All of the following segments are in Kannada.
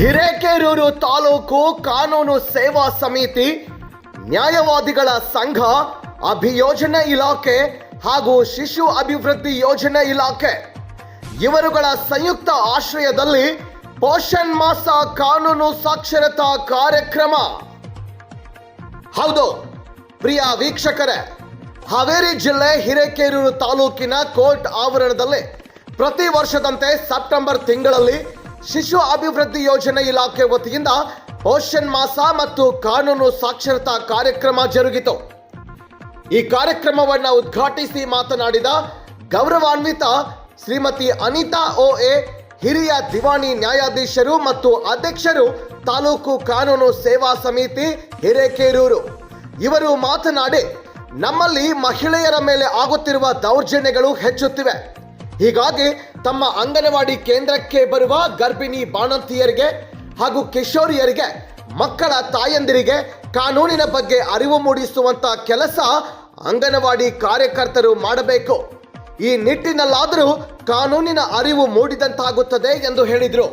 ಹಿರೇಕೆರೂರು ತಾಲೂಕು ಕಾನೂನು ಸೇವಾ ಸಮಿತಿ ನ್ಯಾಯವಾದಿಗಳ ಸಂಘ ಅಭಿಯೋಜನೆ ಇಲಾಖೆ ಹಾಗೂ ಶಿಶು ಅಭಿವೃದ್ಧಿ ಯೋಜನೆ ಇಲಾಖೆ. ಇವರುಗಳ ಸಂಯುಕ್ತ ಆಶ್ರಯದಲ್ಲಿ ಪೋಷಣ್ ಮಾಸ ಕಾನೂನು ಸಾಕ್ಷರತಾ ಕಾರ್ಯಕ್ರಮ. ಹೌದು, ಪ್ರಿಯ ವೀಕ್ಷಕರೇ, ಹಾವೇರಿ ಜಿಲ್ಲೆ ಹಿರೇಕೆರೂರು ತಾಲೂಕಿನ ಕೋರ್ಟ್ ಆವರಣದಲ್ಲಿ ಪ್ರತಿ ವರ್ಷದಂತೆ ಸೆಪ್ಟೆಂಬರ್ ತಿಂಗಳಲ್ಲಿ ಶಿಶು ಅಭಿವೃದ್ಧಿ ಯೋಜನೆ ಇಲಾಖೆ ವತಿಯಿಂದ ಓಷನ್ ಮಾಸ ಮತ್ತು ಕಾನೂನು ಸಾಕ್ಷರತಾ ಕಾರ್ಯಕ್ರಮ ಜರುಗಿತು. ಈ ಕಾರ್ಯಕ್ರಮವನ್ನು ಉದ್ಘಾಟಿಸಿ ಮಾತನಾಡಿದ ಗೌರವಾನ್ವಿತ ಶ್ರೀಮತಿ ಅನಿತಾ ಓ ಎ, ಹಿರಿಯ ದಿವಾಣಿ ನ್ಯಾಯಾಧೀಶರು ಮತ್ತು ಅಧ್ಯಕ್ಷರು ತಾಲೂಕು ಕಾನೂನು ಸೇವಾ ಸಮಿತಿ ಹಿರೇಕೇರೂರು. ಇವರು ಮಾತನಾಡಿ, ನಮ್ಮಲ್ಲಿ ಮಹಿಳೆಯರ ಮೇಲೆ ಆಗುತ್ತಿರುವ ದೌರ್ಜನ್ಯಗಳು ಹೆಚ್ಚುತ್ತಿವೆ. ಹೀಗಾಗಿ ತಮ್ಮ ಅಂಗನವಾಡಿ ಕೇಂದ್ರಕ್ಕೆ ಬರುವ ಗರ್ಭಿಣಿ ಬಾಣಂತಿಯರಿಗೆ ಹಾಗೂ ಕಿಶೋರಿಯರಿಗೆ, ಮಕ್ಕಳ ತಾಯಂದಿರಿಗೆ ಕಾನೂನಿನ ಬಗ್ಗೆ ಅರಿವು ಮೂಡಿಸುವಂತ ಕೆಲಸ ಅಂಗನವಾಡಿ ಕಾರ್ಯಕರ್ತರು ಮಾಡಬೇಕು. ಈ ನಿಟ್ಟಿನಲ್ಲಾದರೂ ಕಾನೂನಿನ ಅರಿವು ಮೂಡಿದಂತಾಗುತ್ತದೆ ಎಂದು ಹೇಳಿದರು.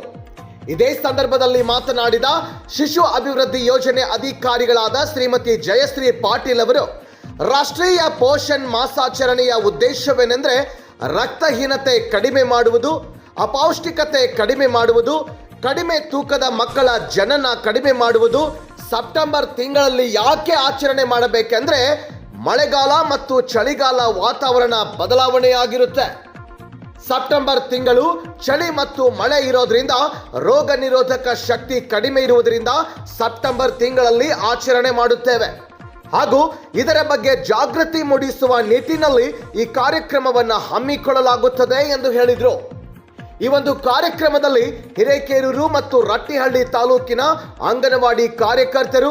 ಇದೇ ಸಂದರ್ಭದಲ್ಲಿ ಮಾತನಾಡಿದ ಶಿಶು ಅಭಿವೃದ್ಧಿ ಯೋಜನೆ ಅಧಿಕಾರಿಗಳಾದ ಶ್ರೀಮತಿ ಜಯಶ್ರೀ ಪಾಟೀಲ್ ಅವರು, ರಾಷ್ಟ್ರೀಯ ಪೋಷಣ್ ಮಾಸಾಚರಣೆಯ ಉದ್ದೇಶವೇನೆಂದರೆ ರಕ್ತಹೀನತೆ ಕಡಿಮೆ ಮಾಡುವುದು, ಅಪೌಷ್ಟಿಕತೆ ಕಡಿಮೆ ಮಾಡುವುದು, ಕಡಿಮೆ ತೂಕದ ಮಕ್ಕಳ ಜನನ ಕಡಿಮೆ ಮಾಡುವುದು, ಸೆಪ್ಟೆಂಬರ್ ತಿಂಗಳಲ್ಲಿ ಯಾಕೆ ಆಚರಣೆ ಮಾಡಬೇಕೆಂದ್ರೆ ಮಳೆಗಾಲ ಮತ್ತು ಚಳಿಗಾಲ ವಾತಾವರಣ ಬದಲಾವಣೆಯಾಗಿರುತ್ತೆ. ಸೆಪ್ಟೆಂಬರ್ ತಿಂಗಳು ಚಳಿ ಮತ್ತು ಮಳೆ ಇರೋದ್ರಿಂದ ರೋಗ ನಿರೋಧಕ ಶಕ್ತಿ ಕಡಿಮೆ ಇರುವುದರಿಂದ ಸೆಪ್ಟೆಂಬರ್ ತಿಂಗಳಲ್ಲಿ ಆಚರಣೆ ಮಾಡುತ್ತೇವೆ. ಹಾಗೂ ಇದರ ಬಗ್ಗೆ ಜಾಗೃತಿ ಮೂಡಿಸುವ ನಿಟ್ಟಿನಲ್ಲಿ ಈ ಕಾರ್ಯಕ್ರಮವನ್ನು ಹಮ್ಮಿಕೊಳ್ಳಲಾಗುತ್ತದೆ ಎಂದು ಹೇಳಿದರು. ಈ ಒಂದು ಕಾರ್ಯಕ್ರಮದಲ್ಲಿ ಹಿರೇಕೇರೂರು ಮತ್ತು ರಟ್ಟಿಹಳ್ಳಿ ತಾಲೂಕಿನ ಅಂಗನವಾಡಿ ಕಾರ್ಯಕರ್ತರು,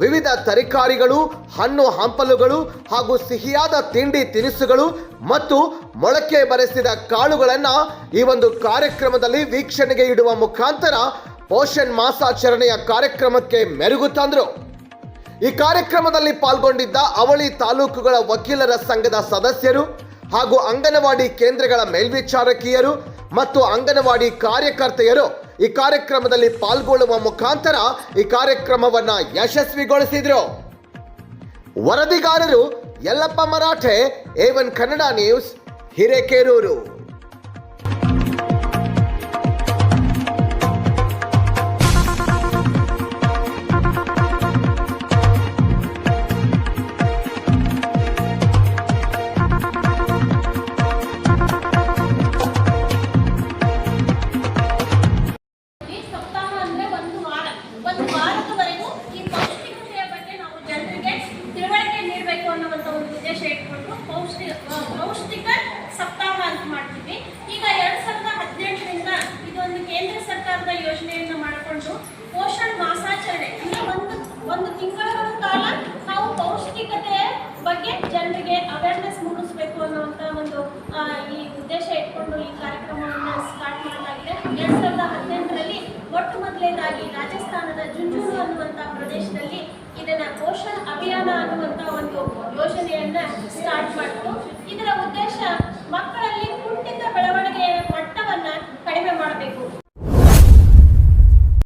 ವಿವಿಧ ತರಕಾರಿಗಳು, ಹಣ್ಣು ಹಂಪಲುಗಳು ಹಾಗೂ ಸಿಹಿಯಾದ ತಿಂಡಿ ತಿನಿಸುಗಳು ಮತ್ತು ಮೊಳಕೆ ಬರೆಸಿದ ಕಾಳುಗಳನ್ನು ಈ ಒಂದು ಕಾರ್ಯಕ್ರಮದಲ್ಲಿ ವೀಕ್ಷಣೆಗೆ ಇಡುವ ಮುಖಾಂತರ ಪೋಷಣ್ ಮಾಸಾಚರಣೆಯ ಕಾರ್ಯಕ್ರಮಕ್ಕೆ ಮೆರುಗು ತಂದರು. ಈ ಕಾರ್ಯಕ್ರಮದಲ್ಲಿ ಪಾಲ್ಗೊಂಡಿದ್ದ ಅವಳಿ ತಾಲೂಕುಗಳ ವಕೀಲರ ಸಂಘದ ಸದಸ್ಯರು ಹಾಗೂ ಅಂಗನವಾಡಿ ಕೇಂದ್ರಗಳ ಮೇಲ್ವಿಚಾರಕಿಯರು ಮತ್ತು ಅಂಗನವಾಡಿ ಕಾರ್ಯಕರ್ತೆಯರು ಈ ಕಾರ್ಯಕ್ರಮದಲ್ಲಿ ಪಾಲ್ಗೊಳ್ಳುವ ಮುಖಾಂತರ ಈ ಕಾರ್ಯಕ್ರಮವನ್ನ ಯಶಸ್ವಿಗೊಳಿಸಿದ್ರು. ವರದಿಗಾರರು ಯಲ್ಲಪ್ಪ ಮರಾಠೆ ಏವನ್ ಕನ್ನಡ ನ್ಯೂಸ್ ಹಿರೇಕೆರೂರು. ಬಗ್ಗೆ ಜನರಿಗೆ ಅವೇರ್ನೆಸ್ ಮೂಡಿಸಬೇಕು ಅನ್ನುವಂಥ ಒಂದು ಈ ಉದ್ದೇಶ ಇಟ್ಕೊಂಡು ಈ ಕಾರ್ಯಕ್ರಮವನ್ನು ಸ್ಟಾರ್ಟ್ ಮಾಡಲಾಗಿದೆ. ಎರಡ್ ಸಾವಿರದ ಹದಿನೆಂಟರಲ್ಲಿ ಒಟ್ಟು ಮೊದಲನೇದಾಗಿ ರಾಜಸ್ಥಾನದ ಜುಂಜುನು ಅನ್ನುವಂಥ ಪ್ರದೇಶದಲ್ಲಿ ಇದನ್ನ ಪೋಷಣ್ ಅಭಿಯಾನ ಅನ್ನುವಂಥ ಒಂದು ಯೋಜನೆಯನ್ನ ಸ್ಟಾರ್ಟ್ ಮಾಡಿತು ಇದರ ಉದ್ದೇಶ